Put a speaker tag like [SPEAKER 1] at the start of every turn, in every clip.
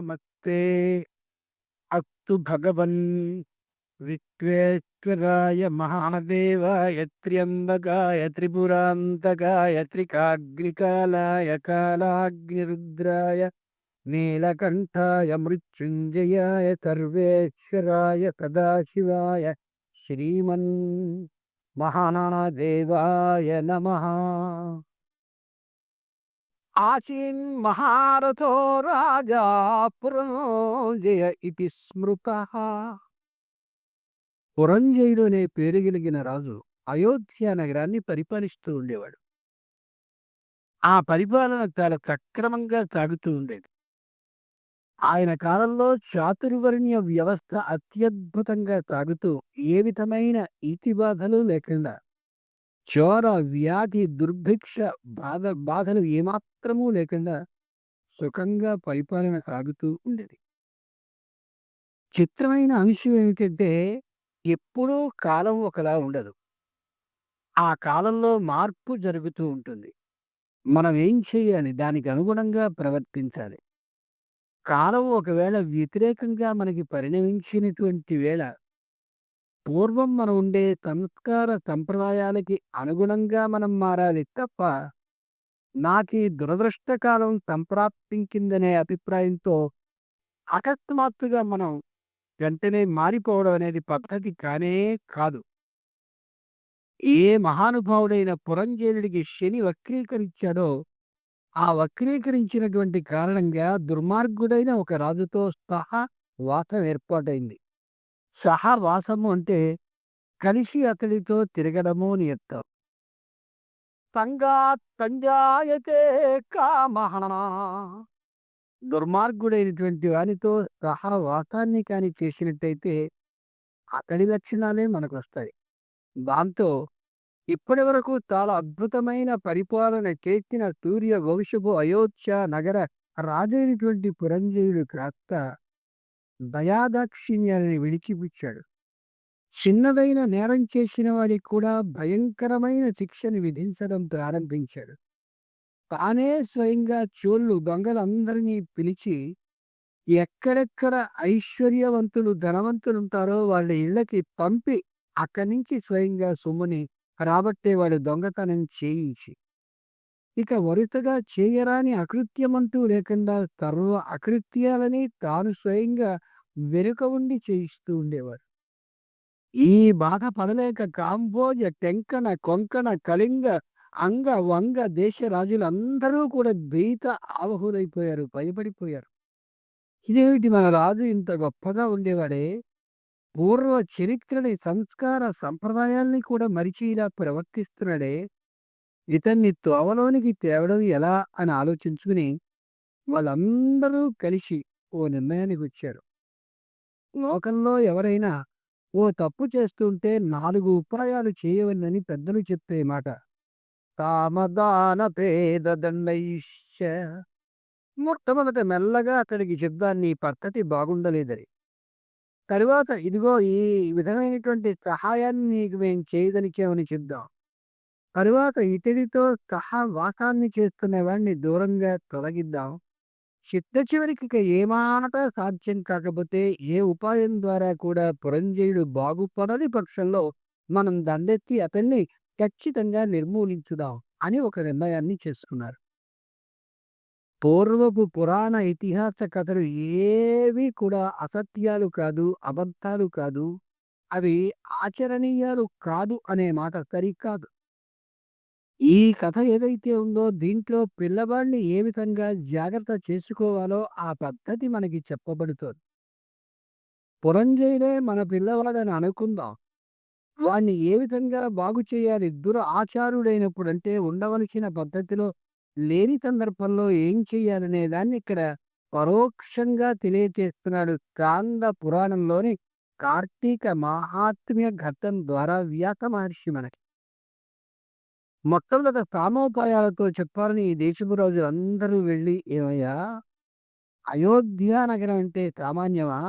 [SPEAKER 1] நமத்தே அக்து பகவன் விக்வேஸ்வராய மகாதேவாய திரியம்பகாய திரிபுராந்தகாய திரிகாகிரிகாலாய காலாகிருத்ராய நீலகண்டாய மிருத்யுஞ்சயாய சர்வேஸ்வராய சதாசிவாய ஸ்ரீமன் மகானாதேவாய நமஹா ఆసీన్ మహారథో రాజా పురంజయ ఇది స్మృత పురంజయుడు అనే పేరు కలిగిన రాజు అయోధ్య నగరాన్ని పరిపాలిస్తూ ఉండేవాడు ఆ పరిపాలన చాలా సక్రమంగా సాగుతూ ఉండేది ఆయన కాలంలో చాతుర్వర్ణ్య వ్యవస్థ అత్యద్భుతంగా సాగుతూ ఏ విధమైన ఇతిబాధలు లేకుండా చోర వ్యాధి దుర్భిక్ష బాధ బాధలు ఏమాత్రమూ లేకుండా సుఖంగా పరిపాలన సాగుతూ ఉండేది. చిత్రమైన అంశం ఏమిటంటే ఎప్పుడూ కాలం ఒకలా ఉండదు. ఆ కాలంలో మార్పు జరుగుతూ ఉంటుంది. మనం ఏం చేయాలి? దానికి అనుగుణంగా ప్రవర్తించాలి. కాలం ఒకవేళ వ్యతిరేకంగా మనకి పరిణమించినటువంటి వేళ పూర్వం మనం ఉండే సంస్కార సంప్రదాయాలకి అనుగుణంగా మనం మారాలి తప్ప నాకు ఈ దురదృష్టకాలం సంప్రాప్తించిందనే అభిప్రాయంతో అకస్మాత్తుగా మనం వెంటనే మారిపోవడం అనేది పద్ధతి కానే కాదు. ఏ మహానుభావుడైన పురంజేయుడికి శని వక్రీకరించాడో ఆ వక్రీకరించినటువంటి కారణంగా దుర్మార్గుడైన ఒక రాజుతో సహా వాసం ఏర్పాటైంది. సహవాసము అంటే కలిసి అతడితో తిరగడము అని అర్థం. సంగా సంజాయతే కామహ దుర్మార్గుడైనటువంటి వానితో సహవాసాన్ని కానీ చేసినట్టయితే అతడి లక్షణాలే మనకు వస్తాయి దాంతో ఇప్పటి వరకు చాలా అద్భుతమైన పరిపాలన చేసిన సూర్య వంశపు అయోధ్య నగర రాజైనటువంటి పురంజయుడు కాస్త దయాదాక్షిణ్యాన్ని విడిచిపుచ్చాడు చిన్నదైన నేరం చేసిన వారికి కూడా భయంకరమైన శిక్షను విధించడం ప్రారంభించాడు. తానే స్వయంగా చోళ్ళు దొంగలందరినీ పిలిచి ఎక్కడెక్కడ ఐశ్వర్యవంతులు ధనవంతులు ఉంటారో వాళ్ళ ఇళ్ళకి పంపి అక్కడి నుంచి స్వయంగా సొమ్ముని రాబట్టేవాడు దొంగతనం చేయించి ఇక వరుసగా చేయరాని అకృత్యమంటూ లేకుండా సర్వ అకృత్యాలని తాను స్వయంగా వెనుక ఉండి చేయిస్తూ ఉండేవారు. ఈ బాధ పడలేక కాంబోజ టెంకన కొంకణ కళింగ అంగ వంగ దేశ రాజులందరూ కూడా భీత ఆవహులైపోయారు భయపడిపోయారు. ఇదేమిటి మన రాజు ఇంత గొప్పగా ఉండేవాడే? పూర్వ చరిత్రని సంస్కార సంప్రదాయాల్ని కూడా మరిచి ఇలా ప్రవర్తిస్తున్నాడే? ఇతన్ని తోవలోనికి తేవడం ఎలా అని ఆలోచించుకుని వాళ్ళందరూ కలిసి ఓ నిర్ణయానికి వచ్చారు. లోకంలో ఎవరైనా ఓ తప్పు చేస్తుంటే నాలుగు ఉపాయాలు చేయవనని పెద్దలు చెప్తే మాట. తామదాన పేద దండైష్య మొట్టమొదట మెల్లగా అతడికి చెప్దాన్ని పద్ధతి బాగుండలేదని. తరువాత ఇదిగో ఈ విధమైనటువంటి సహాయాన్ని నీకు మేము చేయదనికేమని చెప్దాం. తరువాత ఇతడితో సహా వాసాన్ని చేస్తున్న వాడిని దూరంగా తొలగిద్దాం. చిత్త చివరికి ఇక ఏమాట సాధ్యం కాకపోతే ఏ ఉపాయం ద్వారా కూడా పురంజయుడు బాగుపడని పక్షంలో మనం దండెత్తి అతన్ని ఖచ్చితంగా నిర్మూలించుదాం అని ఒక నిర్ణయాన్ని చేసుకున్నారు. పూర్వపు పురాణ ఇతిహాస కథలు ఏవి కూడా అసత్యాలు కాదు అబద్ధాలు కాదు. అవి ఆచరణీయాలు కాదు అనే మాట సరికాదు. ఈ కథ ఏదైతే ఉందో దీంట్లో పిల్లవాడిని ఏ విధంగా జాగ్రత్త చేసుకోవాలో ఆ పద్ధతి మనకి చెప్పబడుతోంది. పురంజయుడే మన పిల్లవాడని అనుకుందాం. వాణ్ణి ఏ విధంగా బాగు చేయాలి? దురాచారుడైనప్పుడు అంటే ఉండవలసిన పద్ధతిలో లేని సందర్భంలో ఏం చేయాలనే దాన్ని ఇక్కడ పరోక్షంగా తెలియచేస్తున్నాడు కాంద పురాణంలోని కార్తీక మహాత్మ్య ఘట్టం ద్వారా వ్యాస మహర్షి మనకి. మొత్తం గత సామోపాయాలతో చెప్పాలని ఈ దేశపు అందరూ వెళ్ళి ఏమయ్యా? అయోధ్య నగరం అంటే సామాన్యమా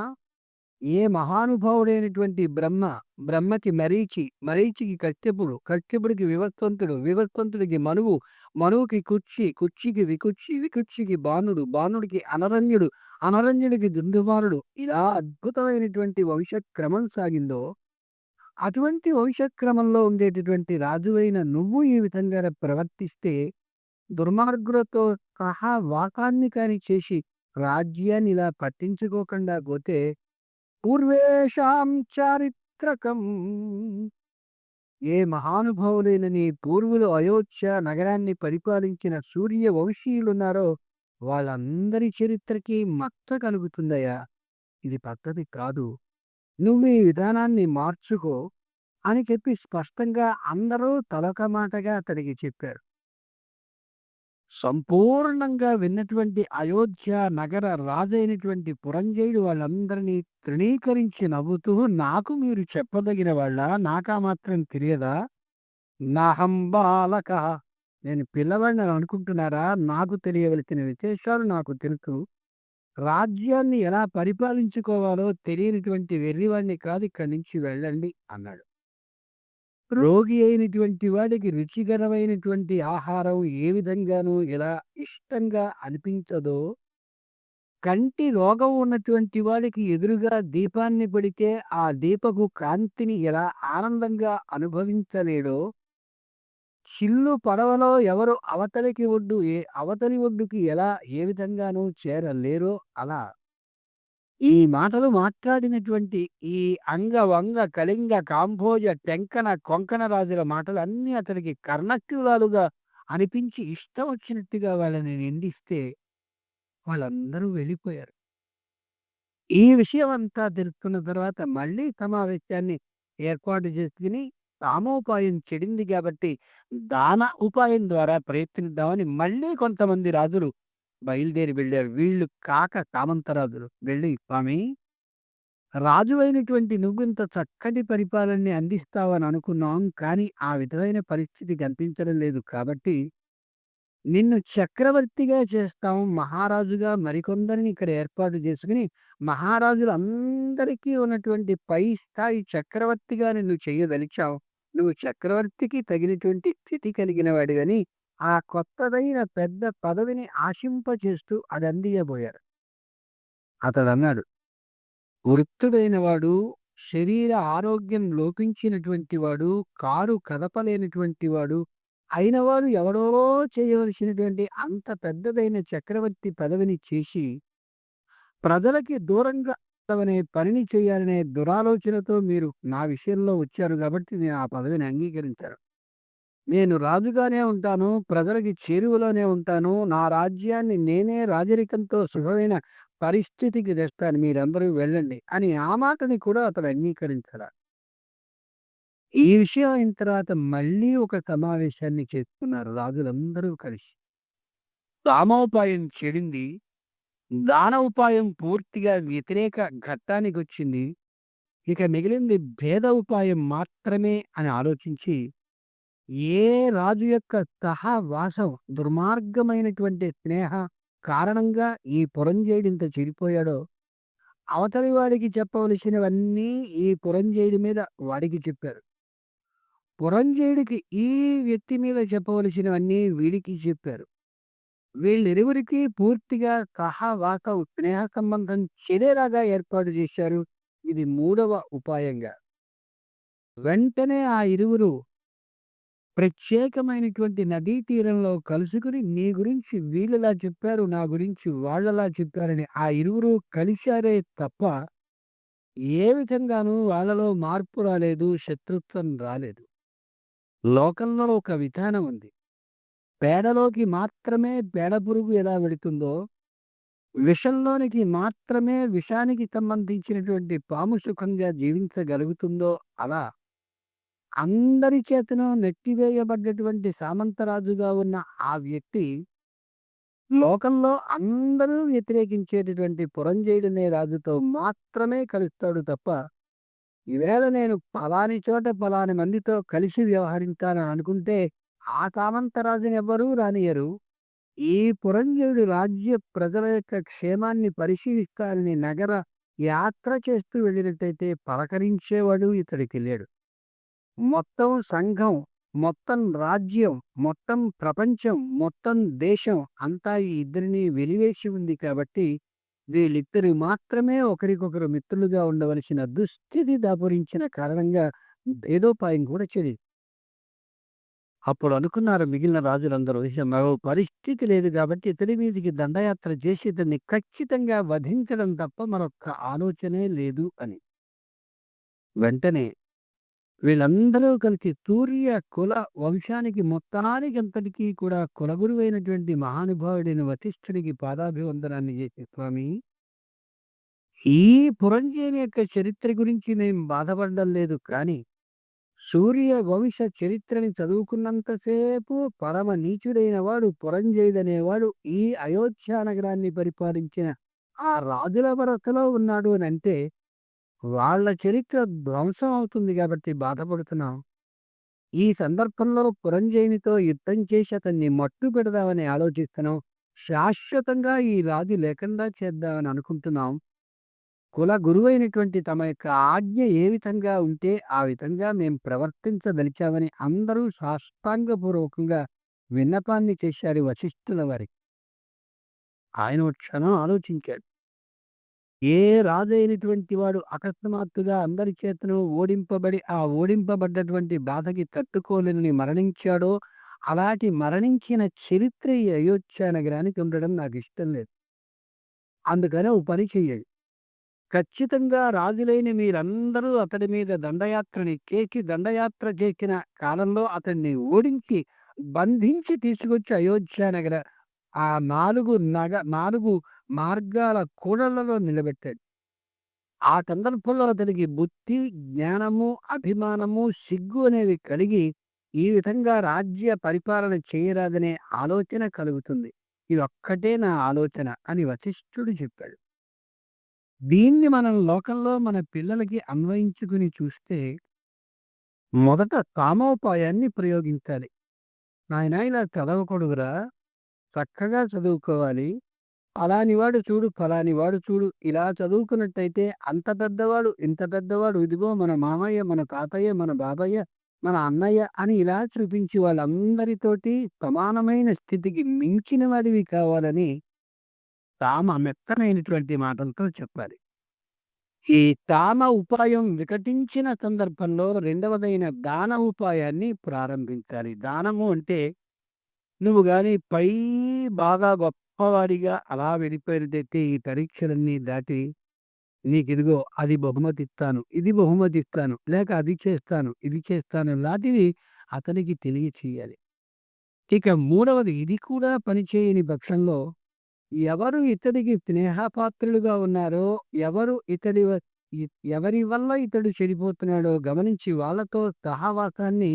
[SPEAKER 1] ఏ మహానుభావుడైనటువంటి బ్రహ్మ బ్రహ్మకి మరీచి మరీచికి కశ్యపుడు కశ్యపుడికి వివస్వంతుడు వివస్వంతుడికి మనువు మనువుకి కుర్చి కుర్చీకి వికుర్చి వికుర్చికి బాణుడు బాణుడికి అనరణ్యుడు అనరణ్యుడికి దుందుమారుడు ఇలా అద్భుతమైనటువంటి వంశక్రమం సాగిందో అటువంటి వంశక్రమంలో ఉండేటటువంటి రాజువైన నువ్వు ఈ విధంగా ప్రవర్తిస్తే దుర్మార్గులతో సహా వాకాన్ని కాని చేసి రాజ్యాన్ని ఇలా పట్టించుకోకుండా పోతే పూర్వేషాం చారిత్రకం. ఏ మహానుభావులైన నీ పూర్వులు అయోధ్య నగరాన్ని పరిపాలించిన సూర్య వంశీయులున్నారో వాళ్ళందరి చరిత్రకి మత్త కలుగుతుందయ్యా. ఇది పద్ధతి కాదు. నువ్వు ఈ విధానాన్ని మార్చుకో అని చెప్పి స్పష్టంగా అందరూ తలొక మాటగా అతనికి చెప్పారు. సంపూర్ణంగా విన్నటువంటి అయోధ్య నగర రాజైనటువంటి పురంజయుడు వాళ్ళందరినీ తృణీకరించి నవ్వుతూ నాకు మీరు చెప్పదగిన వాళ్ళ నాకా మాత్రం తెలియదా? నాహం బాలక నేను పిల్లవాడిని అనుకుంటున్నారా? నాకు తెలియవలసిన విశేషాలు నాకు తెలుసు. రాజ్యాన్ని ఎలా పరిపాలించుకోవాలో తెలియనిటువంటి వెర్రివాడిని కాదు ఇక్కడి నుంచి వెళ్ళండి అన్నాడు. రోగి అయినటువంటి వాడికి రుచికరమైనటువంటి ఆహారం ఏ విధంగానూ ఎలా ఇష్టంగా అనిపించదో కంటి రోగం ఉన్నటువంటి వాడికి ఎదురుగా దీపాన్ని పడితే ఆ దీపకు కాంతిని ఎలా ఆనందంగా అనుభవించలేడో చిల్లు పడవలో ఎవరు అవతలికి ఒడ్డు ఏ అవతలి ఒడ్డుకి ఎలా ఏ విధంగానూ చేరలేరో అలా. ఈ మాటలు మాట్లాడినటువంటి ఈ అంగ వంగ కళింగ కాంభోజ టెంకన కొంకణ రాజుల మాటలు అన్నీ అతనికి కర్ణక్యులాలుగా అనిపించి ఇష్టం వచ్చినట్టుగా వాళ్ళని నిందిస్తే వాళ్ళందరూ వెళ్ళిపోయారు. ఈ విషయం అంతా తెలుసుకున్న తర్వాత మళ్ళీ సమావేశాన్ని ఏర్పాటు చేసుకుని సామోపాయం చెడింది కాబట్టి దాన ఉపాయం ద్వారా ప్రయత్నిద్దామని మళ్ళీ కొంతమంది రాజులు బయలుదేరి వెళ్ళారు. వీళ్ళు కాక కామంతరాజులు. వెళ్ళి స్వామి రాజు అయినటువంటి నువ్వింత చక్కటి పరిపాలనని అందిస్తావని అనుకున్నాం కానీ ఆ విధమైన పరిస్థితి కనిపించడం లేదు కాబట్టి నిన్ను చక్రవర్తిగా చేస్తాం. మహారాజుగా మరికొందరిని ఇక్కడ ఏర్పాటు చేసుకుని మహారాజులందరికీ ఉన్నటువంటి పై స్థాయి చక్రవర్తిగా నిన్ను చేయదలిచావు నువ్వు చక్రవర్తికి తగినటువంటి స్థితి కలిగిన వాడివని ఆ కొత్తదైన పెద్ద పదవిని ఆశింపచేస్తూ అది అందియబోయారు. అతడు అన్నాడు వృత్తుడైన వాడు శరీర ఆరోగ్యం లోపించినటువంటి వాడు కారు కదపలేనటువంటి వాడు అయినవాడు ఎవరో చేయవలసినటువంటి అంత పెద్దదైన చక్రవర్తి పదవిని చేసి ప్రజలకి దూరంగా చేస్తామనే పనిని చేయాలనే దురాలోచనతో మీరు నా విషయంలో వచ్చారు కాబట్టి నేను ఆ పదవిని అంగీకరించాను. నేను రాజుగానే ఉంటాను ప్రజలకి చేరువలోనే ఉంటాను నా రాజ్యాన్ని నేనే రాజరికంతో సుఖమైన పరిస్థితికి తెస్తాను మీరందరూ వెళ్ళండి అని ఆ మాటని కూడా అతను అంగీకరించారు ఈ విషయం అయిన తర్వాత మళ్ళీ ఒక సమావేశాన్ని చేసుకున్నారు రాజులందరూ కలిసి. దామోపాయం చెడింది దాన ఉపాయం పూర్తిగా వ్యతిరేక ఘట్టానికి వచ్చింది ఇక మిగిలింది భేద ఉపాయం మాత్రమే అని ఆలోచించి ఏ రాజు యొక్క సహవాసం దుర్మార్గమైనటువంటి స్నేహ కారణంగా ఈ పురంజేయుడింత చెడిపోయాడో అవతలి వాడికి చెప్పవలసినవన్నీ ఈ పురంజేయుడి మీద వాడికి చెప్పారు. పురంజేయుడికి ఈ వ్యక్తి మీద చెప్పవలసినవన్నీ వీడికి చెప్పారు. వీళ్ళిరువురికి పూర్తిగా సహవాస స్నేహ సంబంధం చెడేలాగా ఏర్పాటు చేశారు. ఇది మూడవ ఉపాయంగా. వెంటనే ఆ ఇరువురు ప్రత్యేకమైనటువంటి నదీ తీరంలో కలుసుకుని నీ గురించి వీళ్ళలా చెప్పారు నా గురించి వాళ్ళలా చెప్పారని ఆ ఇరువురు కలిశారే తప్ప ఏ విధంగానూ వాళ్ళలో మార్పు రాలేదు శత్రుత్వం రాలేదు. లోకంలో ఒక విధానం ఉంది. పేడలోకి మాత్రమే పేడ పురుగు ఎలా వెళుతుందో విషంలోనికి మాత్రమే విషానికి సంబంధించినటువంటి పాము సుఖంగా జీవించగలుగుతుందో అలా అందరి చేతను నెట్టివేయబడ్డటువంటి సామంతరాజుగా ఉన్న ఆ వ్యక్తి లోకంలో అందరూ వ్యతిరేకించేటటువంటి పురంజయుడనే రాజుతో మాత్రమే కలుస్తాడు తప్ప ఈవేళ నేను పలాని చోట పలాని మందితో కలిసి వ్యవహరించాలని అనుకుంటే ఆ సామంతరాజుని ఎవ్వరూ రానియరు ఈ పురంజయుడు రాజ్య ప్రజల యొక్క క్షేమాన్ని పరిశీలిస్తానని నగర యాత్ర చేస్తూ వెళ్ళినట్టయితే పలకరించేవాడు ఇతడికి లేడు. మొత్తం సంఘం, మొత్తం రాజ్యం, మొత్తం ప్రపంచం, మొత్తం దేశం అంతా ఈ ఇద్దరిని వెలివేసి ఉంది కాబట్టి వీళ్ళిద్దరు మాత్రమే ఒకరికొకరు మిత్రులుగా ఉండవలసిన దుస్థితి దాపురించిన కారణంగా భేదోపాయం కూడా చెడి అప్పుడు అనుకున్నారు మిగిలిన రాజులందరూ. మరో పరిస్థితి లేదు కాబట్టి ఇతని మీదికి దండయాత్ర చేసి ఇతన్ని ఖచ్చితంగా వధించడం తప్ప మరొక్క ఆలోచనే లేదు అని. వెంటనే వీళ్ళందరూ కలిసి సూర్య కుల వంశానికి మొత్తానికి అంతటికీ కూడా కులగురువైనటువంటి మహానుభావుడైన వశిష్ఠుడికి పాదాభివందనాన్ని చేసే స్వామి ఈ పురంజీవి యొక్క చరిత్ర గురించి నేను బాధపడడం లేదు కానీ సూర్య వంశ చరిత్రని చదువుకున్నంతసేపు పరమ నీచుడైన వాడు పురంజయుడనేవాడు ఈ అయోధ్య నగరాన్ని పరిపాలించిన ఆ రాజుల వరసలో ఉన్నాడు అని అంటే వాళ్ళ చరిత్ర ధ్వంసం అవుతుంది కాబట్టి బాధపడుతున్నాం. ఈ సందర్భంలో పురంజయునితో యుద్ధం చేసి అతన్ని మట్టు పెడదామని ఆలోచిస్తున్నాం. శాశ్వతంగా ఈ రాజు లేకుండా చేద్దామని అనుకుంటున్నాం. కుల గురువైనటువంటి తమ యొక్క ఆజ్ఞ ఏ విధంగా ఉంటే ఆ విధంగా మేము ప్రవర్తించదలిచామని అందరూ సాష్టాంగపూర్వకంగా విన్నపాన్ని చేశారు వశిష్ఠుల వారికి ఆయన క్షణం ఆలోచించాడు. ఏ రాజైనటువంటి వాడు అకస్మాత్తుగా అందరి చేతను ఓడింపబడి ఆ ఓడింపబడ్డటువంటి బాధకి తట్టుకోలేని మరణించాడో అలాంటి మరణించిన చరిత్ర ఈ అయోధ్య నగరానికి ఉండడం నాకు ఇష్టం లేదు. అందుకనే ఓ పని చెయ్యాలి ఖచ్చితంగా రాజులైన మీరందరూ అతడి మీద దండయాత్రని కేకి దండయాత్ర చేసిన కాలంలో అతన్ని ఓడించి బంధించి తీసుకొచ్చి అయోధ్య నగర ఆ నాలుగు నగ నాలుగు మార్గాల కూడళ్ళలో నిలబెట్టాడు. ఆ సందర్భంలో అతనికి బుద్ధి జ్ఞానము అభిమానము సిగ్గు అనేవి కలిగి ఈ విధంగా రాజ్య పరిపాలన చేయరాదనే ఆలోచన కలుగుతుంది. ఇది ఒక్కటే నా ఆలోచన అని వశిష్ఠుడు చెప్పాడు. దీన్ని మనం లోకంలో మన పిల్లలకి అన్వయించుకుని చూస్తే మొదట కామోపాయాన్ని ప్రయోగించాలి. నాయన ఇలా చదవకూడదురా. చక్కగా చదువుకోవాలి. అలాని వాడు చూడు ఫలాని వాడు చూడు. ఇలా చదువుకున్నట్టయితే అంత పెద్దవాడు ఇంత పెద్దవాడు ఇదిగో మన మామయ్య మన తాతయ్య మన బాబయ్య మన అన్నయ్య అని ఇలా చూపించి వాళ్ళందరితోటి సమానమైన స్థితికి మించిన వాడివి కావాలని తామ మెత్తనైనటువంటి మాటలతో చెప్పాలి. ఈ తామ ఉపాయం వికటించిన సందర్భంలో రెండవదైన దాన ఉపాయాన్ని ప్రారంభించాలి. దానము అంటే నువ్వు కానీ పై బాగా గొప్పవాడిగా అలా వెళ్ళిపోయినట్టయితే ఈ పరీక్షలన్నీ దాటి నీకు ఇదిగో అది బహుమతి ఇస్తాను ఇది బహుమతి ఇస్తాను లేక అది చేస్తాను ఇది చేస్తాను లాంటివి అతనికి తెలియచేయాలి. ఇక మూడవది ఇది కూడా పనిచేయని పక్షంలో ఎవరు ఇతడికి స్నేహపాత్రులుగా ఉన్నారో ఎవరు ఇతడి ఎవరి వల్ల ఇతడు చెడిపోతున్నాడో గమనించి వాళ్ళతో సహవాసాన్ని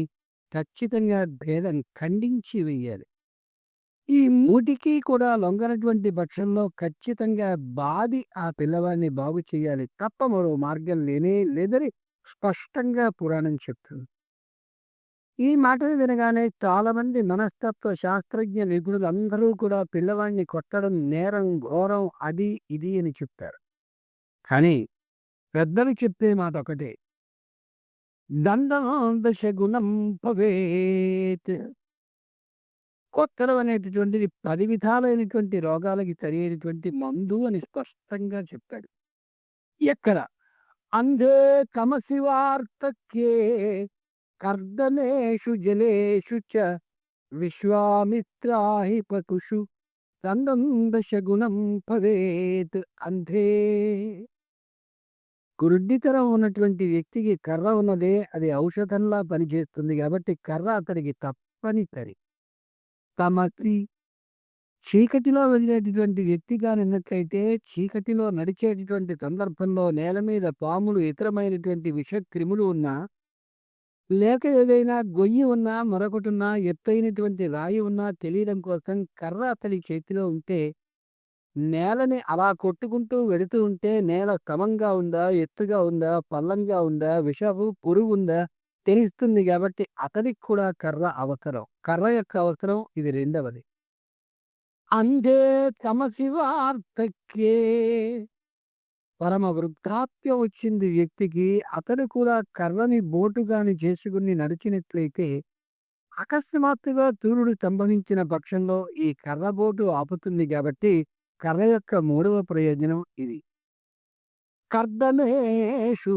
[SPEAKER 1] ఖచ్చితంగా భేదం ఖండించి వెయ్యాలి. ఈ మూటికి కూడా లొంగనటువంటి పక్షంలో ఖచ్చితంగా బాది ఆ పిల్లవాడిని బాగు చేయాలి తప్ప మరో మార్గం లేనే లేదని స్పష్టంగా పురాణం చెప్తుంది. ఈ మాటలు వినగానే చాలా మంది మనస్తత్వ శాస్త్రజ్ఞ నిపుణులు అందరూ కూడా పిల్లవాడిని కొట్టడం నేరం ఘోరం అది ఇది అని చెప్పారు. కానీ పెద్దలు చెప్పే మాట ఒకటే. దండం దశగుణం భవేత్. కొట్టడం అనేటటువంటిది పది విధాలైనటువంటి రోగాలకి సరైనటువంటి మందు అని స్పష్టంగా చెప్పాడు. ఎక్కడ? అంధే కమశివార్తకే కర్దనేషు జలేషు చ విశ్వామిత్రాహి పకుషు సందందశగుణం భవేత్ అంధే. గురుడ్డితనం ఉన్నటువంటి వ్యక్తికి కర్ర ఉన్నదే అది ఔషధంలా పనిచేస్తుంది కాబట్టి కర్ర అతనికి తప్పనిసరి. తమకి చీకటిలో వెళ్ళేటటువంటి వ్యక్తి కానిన్నట్లయితే చీకటిలో నడిచేటటువంటి సందర్భంలో నేల మీద పాములు ఇతరమైనటువంటి విష క్రిములు ఉన్నా లేక ఏదైనా గొయ్యి ఉన్నా మరొకటి ఉన్నా ఎత్తైనటువంటి రాయి ఉన్నా తెలియడం కోసం కర్ర అతని చేతిలో ఉంటే నేలని అలా కొట్టుకుంటూ వెళుతూ ఉంటే నేల క్రమంగా ఉందా ఎత్తుగా ఉందా పల్లంగా ఉందా విషపు పురుగు ఉందా తెలుస్తుంది కాబట్టి అతనికి కూడా కర్ర అవసరం. కర్ర యొక్క అవసరం ఇది రెండవది. అందే తమ శివార్థకే పరమ వృద్ధాప్యం వచ్చింది వ్యక్తికి. అతడు కూడా కర్రని బోటుగాని చేసుకుని నడిచినట్లయితే, అకస్మాత్తుగా సూర్యుడు సంభవించిన పక్షంలో ఈ కర్ర బోటు ఆపుతుంది కాబట్టి కర్ర యొక్క మూడవ ప్రయోజనం ఇది. కర్దమేషు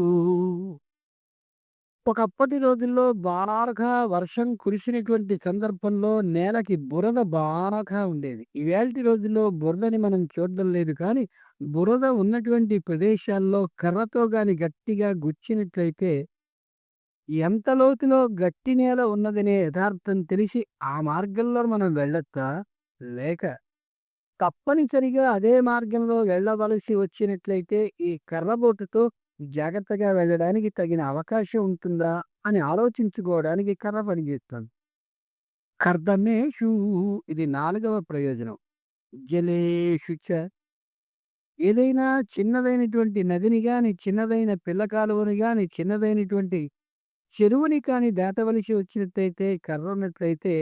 [SPEAKER 1] ఒకప్పటి రోజుల్లో బాగా వర్షం కురిసినటువంటి సందర్భంలో నేలకి బురద బాగా ఉండేది. ఇవాల్టి రోజుల్లో బురదని మనం చూడడం లేదు కానీ, బురద ఉన్నటువంటి ప్రదేశాల్లో కర్రతో గాని గట్టిగా గుచ్చినట్లయితే ఎంత లోతులో గట్టి నేల ఉన్నదనే యథార్థం తెలిసి ఆ మార్గంలో మనం వెళ్ళొచ్చా? లేక తప్పనిసరిగా అదే మార్గంలో వెళ్ళవలసి వచ్చినట్లయితే ఈ కర్రబోటుతో జాగ్రత్తగా వెళ్ళడానికి తగిన అవకాశం ఉంటుందా అని ఆలోచించుకోవడానికి కర్ర పనిచేస్తుంది. కర్దమేషు ఇది నాలుగవ ప్రయోజనం. జలేషు చ ఏదైనా చిన్నదైనటువంటి నదిని కానీ చిన్నదైన పిల్ల కాలువని గాని, చిన్నదైనటువంటి చెరువుని కానీ దాటవలసి వచ్చినట్టయితే కర్ర ఉన్నట్లయితే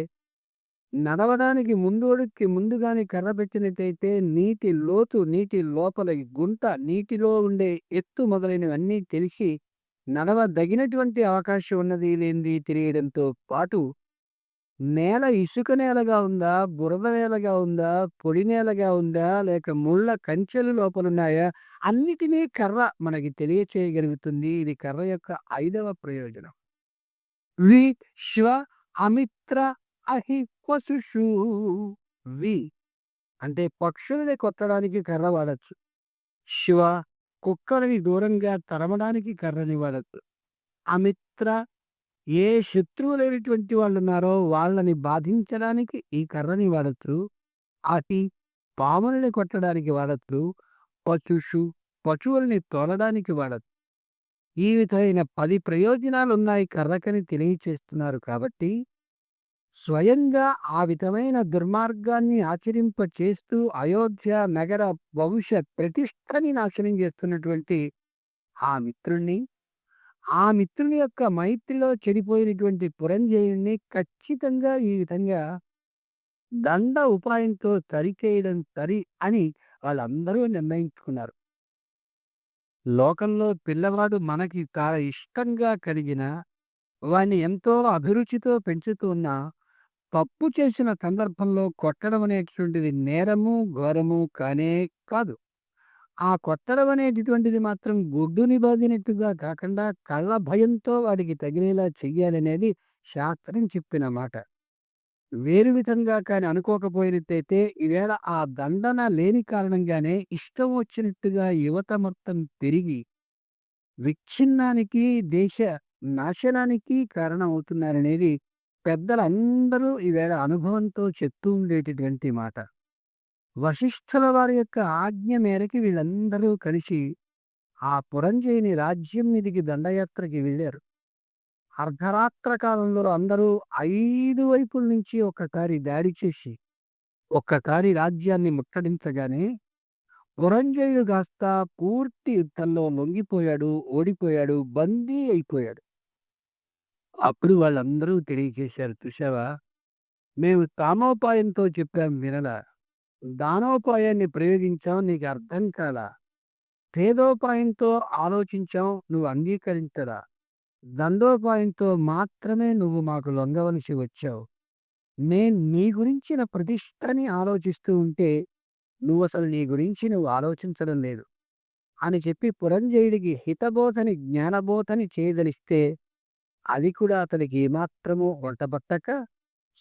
[SPEAKER 1] నడవడానికి ముందడుగుకి ముందుగానే కర్ర పెట్టినట్టయితే నీటి లోతు, నీటి లోపల గుంట నీటిలో ఉండే ఎత్తు మొదలైనవన్నీ తెలిసి నడవదగినటువంటి అవకాశం ఉన్నది లేనిది తెలియడంతో పాటు నేల ఇసుక నేలగా ఉందా? బురద నేలగా ఉందా? పొడి నేలగా ఉందా? లేక ముళ్ళ కంచెలు లోపలున్నాయా? అన్నిటినీ కర్ర మనకి తెలియచేయగలుగుతుంది. ఇది కర్ర యొక్క ఐదవ ప్రయోజనం. వి శివ అమిత్ర అహి పశుషు వి అంటే పక్షులని కొట్టడానికి కర్ర వాడచ్చు. శివ కుక్కలని దూరంగా తరమడానికి కర్రని వాడచ్చు. అమిత్ర ఏ శత్రువు లేనటువంటి వాళ్ళున్నారో వాళ్ళని బాధించడానికి ఈ కర్రని వాడచ్చు. అతి పాములని కొట్టడానికి వాడచ్చు. పశుషు పశువుల్ని తోలడానికి వాడచ్చు. ఈ విధమైన 10 ప్రయోజనాలున్నాయి కర్రకని తెలియచేస్తున్నారు కాబట్టి స్వయంగా ఆ విధమైన దుర్మార్గాన్ని ఆచరింప చేస్తూ అయోధ్య నగర భవిష్యత్ ప్రతిష్టని నాశనం చేస్తున్నటువంటి ఆ మిత్రుణ్ణి, ఆ మిత్రుని యొక్క మైత్రిలో చెడిపోయినటువంటి పురంజయుణ్ణి ఖచ్చితంగా ఈ విధంగా దండ ఉపాయంతో సరిచేయడం సరి అని వాళ్ళందరూ నిర్ణయించుకున్నారు. లోకంలో పిల్లవాడు మనకి చాలా ఇష్టంగా కలిగిన, వాడిని ఎంతో అభిరుచితో పెంచుతూ తప్పు చేసిన సందర్భంలో కొట్టడం అనేటువంటిది నేరము, ఘోరము కానే కాదు. ఆ కొట్టడం అనేటటువంటిది మాత్రం గుడ్డుని బాదినట్టుగా కాకుండా కళ్ళ భయంతో వాడికి తగిలేలా చెయ్యాలనేది శాస్త్రం చెప్పిన మాట. వేరు విధంగా కానీ అనుకోకపోయినట్టయితే ఈవేళ ఆ దండన లేని కారణంగానే ఇష్టం వచ్చినట్టుగా యువత మొత్తం పెరిగి విచ్ఛిన్నానికి, దేశ నాశనానికి కారణం అవుతున్నారనేది పెద్దలందరూ ఈవేళ అనుభవంతో చెప్తూ ఉండేటటువంటి మాట. వశిష్ఠుల వారి యొక్క ఆజ్ఞ మేరకి వీళ్ళందరూ కలిసి ఆ పురంజయుని రాజ్యం మీదికి దండయాత్రకి వెళ్ళారు. అర్ధరాత్ర కాలంలో అందరూ ఐదు వైపుల నుంచి ఒక్కసారి దాడి చేసి, ఒక్కసారి రాజ్యాన్ని ముట్టడించగానే పురంజయుడు కాస్త పూర్తి యుద్ధంలో లొంగిపోయాడు, ఓడిపోయాడు, బందీ అయిపోయాడు. అప్పుడు వాళ్ళందరూ తెలియజేశారు చూసావా? మేము తామోపాయంతో చెప్పాం వినలా. దానోపాయాన్ని ప్రయోగించాం నీకు అర్థం కాలా. భేదోపాయంతో ఆలోచించాం నువ్వు అంగీకరించరా దండోపాయంతో మాత్రమే నువ్వు మాకు లొంగవలసి వచ్చావు. నేను నీ గురించిన ప్రతిష్టని ఆలోచిస్తూ ఉంటే, నువ్వు అసలు నీ గురించి నువ్వు ఆలోచించడం లేదు. అని చెప్పి పురంజయుడికి హితబోధని, జ్ఞానబోధని చేయదలిస్తే, అది కూడా అతనికి ఏమాత్రమూ వంటబట్టక,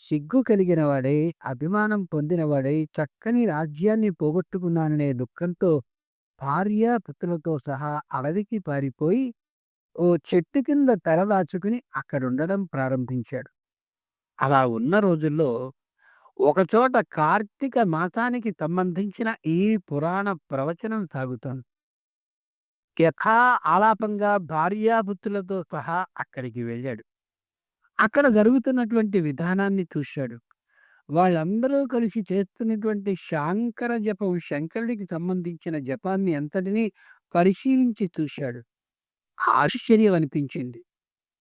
[SPEAKER 1] సిగ్గు కలిగిన వాడై, అభిమానం పొందినవాడై, చక్కని రాజ్యాన్ని పోగొట్టుకున్నాననే దుఃఖంతో భార్య, పుత్రులతో సహా అడవికి పారిపోయి, ఓ చెట్టు కింద తలదాచుకుని అక్కడుండడం ప్రారంభించాడు. అలా ఉన్న రోజుల్లో ఒకచోట కార్తీక మాసానికి సంబంధించిన ఈ పురాణ ప్రవచనం సాగుతోంది. యథా ఆలాపంగా భార్యాభుత్తులతో సహా అక్కడికి వెళ్ళాడు. అక్కడ జరుగుతున్నటువంటి విధానాన్ని చూశాడు. వాళ్ళందరూ కలిసి చేస్తున్నటువంటి శాంకర జపం, శంకరుడికి సంబంధించిన జపాన్ని అంతటినీ పరిశీలించి చూశాడు. ఆశ్చర్యం అనిపించింది.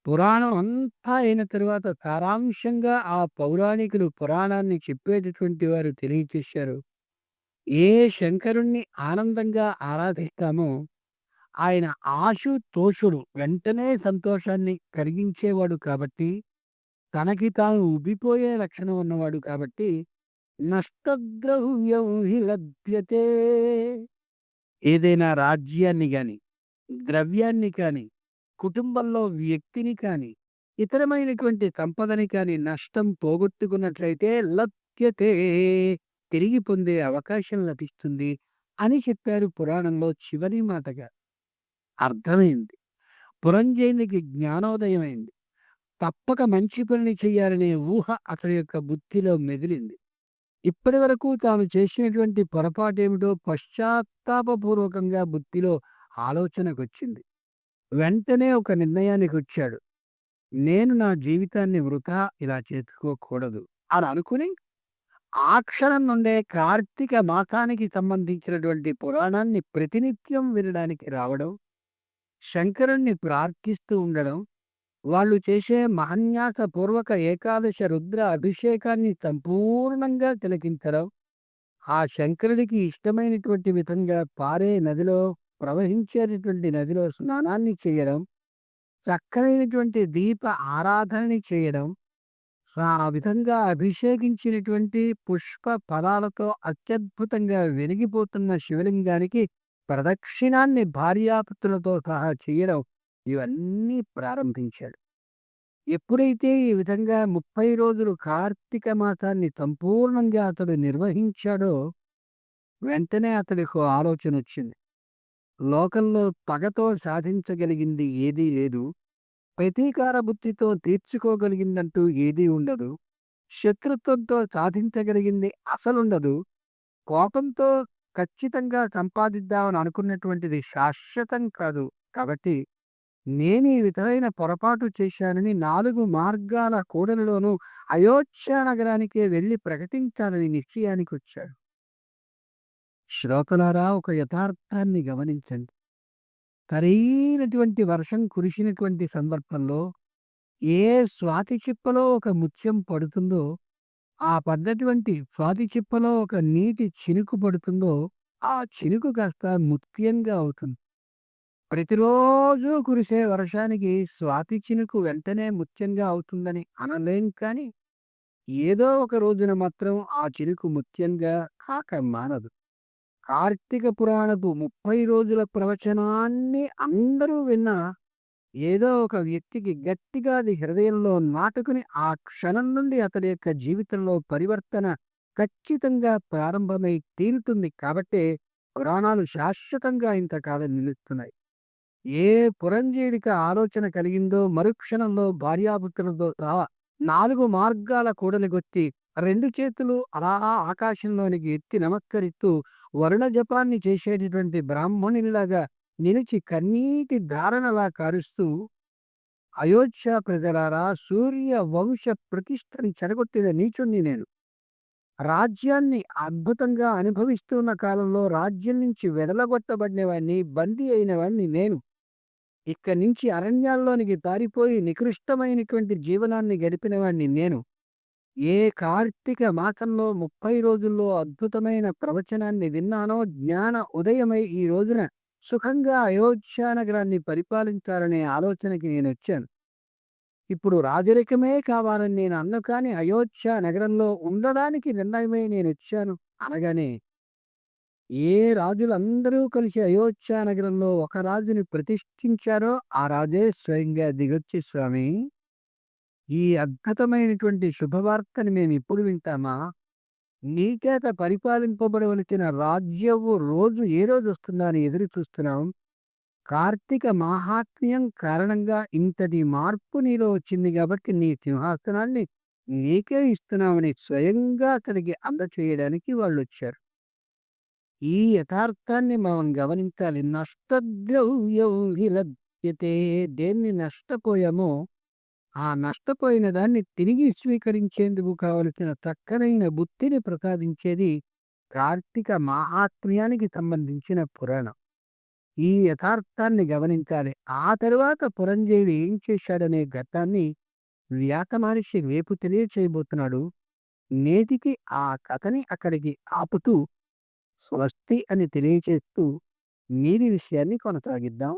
[SPEAKER 1] పురాణం అంతా అయిన తరువాత సారాంశంగా ఆ పౌరాణికులు పురాణాన్ని చెప్పేటటువంటి వారు తెలియచేశారు. ఏ శంకరుణ్ణి ఆనందంగా ఆరాధిస్తామో ఆయన ఆశు తోషుడు వెంటనే సంతోషాన్ని కలిగించేవాడు కాబట్టి తనకి తాను ఉబ్బిపోయే లక్షణం ఉన్నవాడు కాబట్టి నష్టద్రవ్యం హి లభ్యతే ఏదైనా రాజ్యాన్ని కాని ద్రవ్యాన్ని కానీ కుటుంబంలో వ్యక్తిని కానీ ఇతరమైనటువంటి సంపదని కానీ నష్టం పోగొట్టుకున్నట్లయితే లభ్యతే తిరిగి పొందే అవకాశం లభిస్తుంది అని చెప్పారు పురాణంలో చివరి మాటగా అర్థమైంది. పురంజయునికి జ్ఞానోదయమైంది. తప్పక మంచి పనిని చేయాలనే ఊహ అతని యొక్క బుద్ధిలో మెదిలింది. ఇప్పటి వరకు తాను చేసినటువంటి పొరపాటేమిటో పశ్చాత్తాపపూర్వకంగా బుద్ధిలో ఆలోచనకొచ్చింది. వెంటనే ఒక నిర్ణయానికి వచ్చాడు నేను నా జీవితాన్ని వృధా ఇలా చేసుకోకూడదు అని అనుకుని ఆ క్షణం నుండే కార్తీక మాసానికి సంబంధించినటువంటి పురాణాన్ని ప్రతినిత్యం వినడానికి రావడం శంకరుణ్ణి ప్రార్థిస్తూ ఉండడం వాళ్ళు చేసే మహన్యాస పూర్వక ఏకాదశ రుద్ర అభిషేకాన్ని సంపూర్ణంగా తిలకించడం ఆ శంకరుడికి ఇష్టమైనటువంటి విధంగా పారే నదిలో ప్రవహించేటటువంటి నదిలో స్నానాన్ని చేయడం చక్కనైనటువంటి దీప ఆరాధనని చేయడం ఆ విధంగా అభిషేకించినటువంటి పుష్ప ఫలాలతో అత్యద్భుతంగా వెలిగిపోతున్న శివలింగానికి ప్రదక్షిణాన్ని భార్యాపుత్రులతో సహా చేయడం ఇవన్నీ ప్రారంభించాడు. ఎప్పుడైతే ఈ విధంగా ముప్పై రోజులు కార్తీక మాసాన్ని సంపూర్ణంగా అతడు నిర్వహించాడో వెంటనే అతడికి ఆలోచన వచ్చింది. లోకంలో పగతో సాధించగలిగింది ఏదీ లేదు. ప్రతీకార బుద్ధితో తీర్చుకోగలిగిందంటూ ఏదీ ఉండదు. శత్రుత్వంతో సాధించగలిగింది అసలుండదు. కోపంతో ఖచ్చితంగా సంపాదిద్దామని అనుకున్నటువంటిది శాశ్వతం కాదు. కాబట్టి నేను ఈ విధమైన పొరపాటు చేశానని నాలుగు మార్గాల కూడలిలోనూ అయోధ్య నగరానికే వెళ్ళి ప్రకటించాలని నిశ్చయానికి వచ్చాడు శ్రోతలారా ఒక యథార్థాన్ని గమనించండి. సరైనటువంటి వర్షం కురిసినటువంటి సందర్భంలో ఏ స్వాతి చిప్పలో ఒక ముత్యం పడుతుందో ఆ పద్ధతి వంటి స్వాతి చిప్పలో ఒక నీటి చినుకు పడుతుందో ఆ చినుకు కాస్త ముత్యంగా అవుతుంది. ప్రతిరోజు కురిసే వర్షానికి స్వాతి చినుకు వెంటనే ముత్యంగా అవుతుందని అనలేం కానీ ఏదో ఒక రోజున మాత్రం ఆ చినుకు ముత్యంగా కాక మానదు. కార్తీక పురాణపు ముప్పై రోజుల ప్రవచనాన్ని అందరూ విన్నా ఏదో ఒక వ్యక్తికి గట్టిగా అది హృదయంలో నాటుకుని ఆ క్షణం నుండి అతడి యొక్క జీవితంలో పరివర్తన ఖచ్చితంగా ప్రారంభమై తీరుతుంది. కాబట్టే పురాణాలు శాశ్వతంగా ఇంతకాలం నిలుస్తున్నాయి. ఏ పురంజీవిక ఆలోచన కలిగిందో మరుక్షణంలో భార్యాపుత్రులతో సహా నాలుగు మార్గాల కూడలిగొచ్చి రెండు చేతులు అలా ఆకాశంలోనికి ఎత్తి నమస్కరిస్తూ వరుణ జపాన్ని చేసేటటువంటి బ్రాహ్మణునిలాగా నిలిచి కన్నీటి ధారణలా కారుస్తూ అయోధ్య ప్రజలారా సూర్య వంశ ప్రతిష్టని చెడగొట్టిన నీచుణ్ణి నేను. రాజ్యాన్ని అద్భుతంగా అనుభవిస్తున్న కాలంలో రాజ్యం నుంచి వెడలగొట్టబడినవాణ్ణి బందీ అయినవాణ్ణి నేను. ఇక్కడి నుంచి అరణ్యాల్లోనికి దారిపోయి నికృష్టమైనటువంటి జీవనాన్ని గడిపినవాణ్ణి నేను. ఏ కార్తీక మాసంలో ముప్పై రోజుల్లో అద్భుతమైన ప్రవచనాన్ని విన్నానో జ్ఞాన ఉదయమై ఈ రోజున సుఖంగా అయోధ్య నగరాన్ని పరిపాలించాలనే ఆలోచనకి నేను వచ్చాను ఇప్పుడు రాజరికమే కావాలని నేను అన్ను కానీ అయోధ్య నగరంలో ఉండడానికి నిర్ణయమే నేను వచ్చాను అనగానే ఏ రాజులందరూ కలిసి అయోధ్య నగరంలో ఒక రాజుని ప్రతిష్ఠించారో ఆ రాజే స్వయంగా దిగొచ్చి స్వామి ఈ అద్భుతమైనటువంటి శుభవార్తని మేము ఇప్పుడు వింటామా? నీచేత పరిపాలింపబడవలసిన రాజ్యము రోజు ఏ రోజు వస్తుందా అని ఎదురు చూస్తున్నాం. కార్తీక మాహాత్మ్యం కారణంగా ఇంతటి మార్పు నీలో వచ్చింది కాబట్టి నీ సింహాసనాన్ని నీకే ఇస్తున్నామని స్వయంగా అతనికి అందచేయడానికి వాళ్ళు వచ్చారు ఈ యథార్థాన్ని మనం గమనించాలి. నష్టద్రవ్యం లభ్యతే దేన్ని నష్టపోయామో ఆ నష్టపోయిన దాన్ని తిరిగి స్వీకరించేందుకు కావలసిన చక్కనైన బుద్ధిని ప్రసాదించేది కార్తీక మాహాత్మ్యానికి సంబంధించిన పురాణం. ఈ యథార్థాన్ని గమనించాలి. ఆ తరువాత పురంజయుడు ఏం చేశాడనే ఘట్టాన్ని వ్యాత మహర్షి రేపు తెలియచేయబోతున్నాడు. నేటికి ఆ కథని అక్కడికి ఆపుతూ స్వస్తి అని తెలియచేస్తూ నీది విషయాన్ని కొనసాగిద్దాం.